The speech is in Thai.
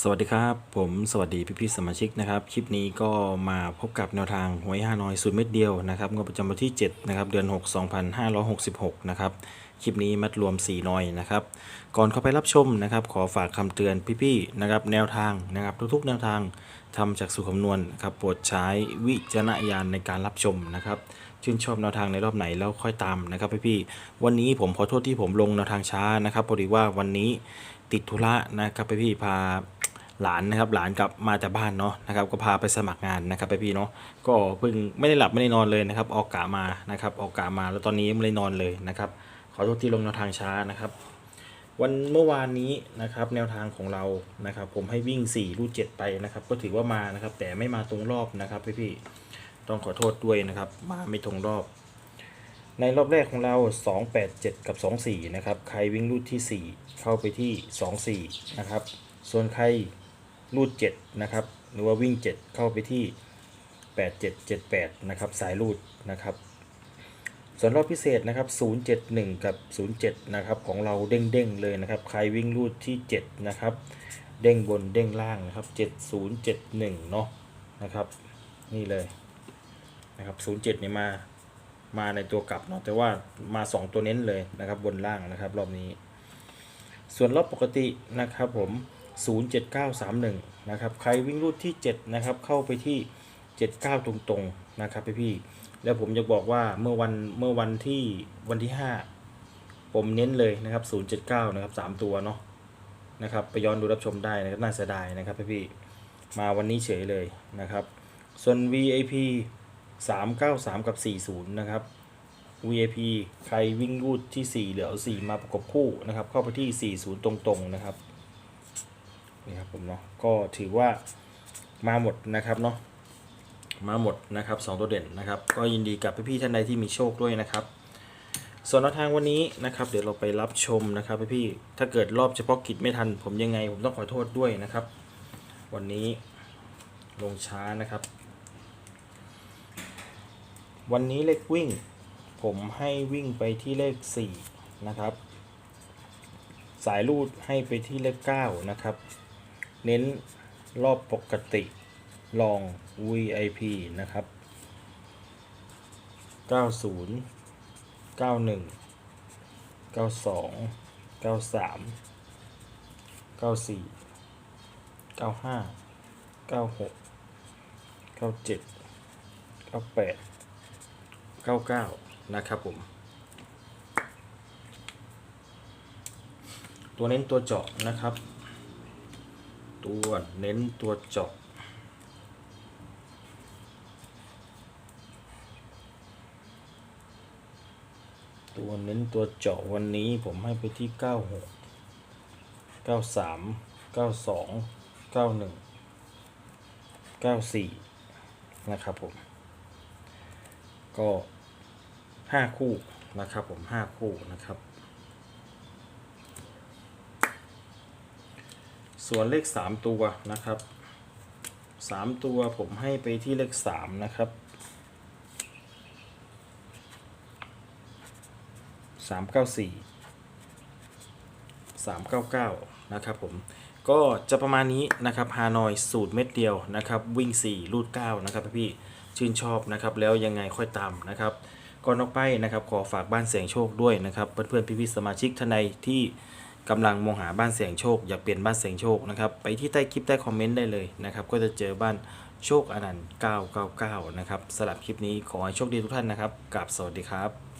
สวัสดีครับผมสวัสดีพี่พี่ๆสมาชิกนะครับคลิปนี้ก็มาพบกับแนวทางหวยฮานอยสูตรเม็ดเดียวนะครับงวดประจำวันที่7นะครับเดือน 6 2566นะครับคลิปนี้มัดรวม4นอยนะครับก่อนเข้าไปรับชมนะครับขอฝากคำเตือนพี่ๆนะครับแนวทางนะครับทุกๆ แนวทางทำจากสูตรคำนวณนะครับโปรดใช้วิจารณญาณในการรับชมนะครับชื่นชอบแนวทางในรอบไหนแล้วค่อยตามนะครับพี่ๆวันนี้ผมขอโทษที่ผมลงแนวทางช้านะครับพอดีว่าวันนี้ติดธุระนะครับพี่ๆพา หลานนะครับหลานกลับมาจากบ้านเนาะนะครับก็พาไปสมัครงานนะครับไปพี่เนาะก็เพิ่งไม่ได้หลับไม่ได้นอนเลยนะครับ ออกกะมานะครับ ออกกะมาแล้วตอนนี้ไม่ได้นอนเลยนะครับ ขอโทษที่ลงแนวทางช้านะครับ วันเมื่อวานนี้นะครับแนวทางของเรานะครับ ผมให้วิ่ง4รูด7ไปนะครับ ก็ถือว่ามานะครับ แต่ไม่มาตรงรอบนะครับพี่ๆต้องขอโทษด้วยนะครับ มาไม่ตรงรอบ ในรอบแรกของเรา 2 8 7 กับ 2 4 นะครับ ใครวิ่งรูดที่ 4 เข้าไปที่ 2 4 นะครับ ส่วนใคร รูด7นะครับหรือว่าวิ่ง 7 เข้าไปที่ 8 7 7 8นะครับสายรูดนะครับส่วนรอบพิเศษนะครับ071 กับ 07นะครับของเราเด้งๆเลยนะครับใครวิ่งรูดที่7นะครับเด้งบนเด้งล่างนะครับ7071เนาะนะครับนี่เลยนะครับ07นี่มามาในตัวกลับเนาะแต่ว่ามา 2 ตัวเน้นเลยนะครับบนล่างนะครับรอบนี้ ส่วนรอบปกตินะครับผม 07931 นะครับ ใครวิ่งรูดที่ 7 นะครับ เข้าไปที่ 79 ตรงๆ นะครับพี่ๆแล้วผมจะบอกว่าเมื่อวันเมื่อวันที่วันที่ 5 ผมเน้นเลยนะครับ 079 นะครับ 3 ตัวเนาะ นะครับ ไปย้อนดูรับชมได้นะครับ น่าเสียดายนะครับพี่ๆมาวันนี้เฉยเลยนะครับ ส่วน VIP 393 กับ 40 นะครับ VIP ใครวิ่งรูดที่ 4 เหลือ 4 มาประกบคู่นะครับ เข้าไปที่ 40 ตรงๆ นะครับ นี่ครับผมเนาะก็ถือว่ามาหมดนะครับเนาะมาหมดนะครับสองตัวเด่นนะครับ ก็ยินดีกับพี่ๆท่านใดที่มีโชคด้วยนะครับส่วนแนวทางวันนี้นะครับเดี๋ยวเราไปรับชมนะครับพี่ๆถ้าเกิดรอบเฉพาะกิจไม่ทัน ผมยังไง ผมต้องขอโทษด้วยนะครับ วันนี้ลงช้านะครับ วันนี้เลขวิ่ง ผมให้วิ่งไปที่เลข 4 นะครับ สายรูดให้ไปที่เลข 9 นะครับ เน้นรอบปกติลอง VIP นะครับ 90 91 92 93 94 95 96 97 98 99 นะครับผม ตัวเน้นตัวเจาะนะครับ ตัวเน้นตัวเจาะตัวเน้นตัวเจาะวันนี้ผมให้ไปที่ 96 93 92 91 94 นะครับผม ก็ 5 คู่นะครับผม 5 คู่นะครับ ส่วนเลข 3 ตัวนะครับ 3 ตัวผมให้ไปที่เลข 3 นะครับ 394 399 นะครับผมก็จะประมาณนี้นะครับฮานอยสูตรเม็ดเดียวนะครับ วิ่ง 4 รูด 9 นะครับพี่ชื่นชอบนะครับ แล้วยังไงค่อยตามนะครับก่อนออกไปนะครับ ขอฝากบ้านเสียงโชคด้วยนะครับ เพื่อนๆพี่ๆสมาชิกท่านใดที่ กำลังมองหาบ้านเสียงโชค อยากเปลี่ยนบ้านเสียงโชคนะครับไปที่ใต้คลิปใต้คอมเมนต์ได้เลยนะครับก็จะเจอบ้านโชคอนันต์999 นะครับสำหรับคลิปนี้ขอให้โชคดีทุกท่านนะครับกราบสวัสดีครับ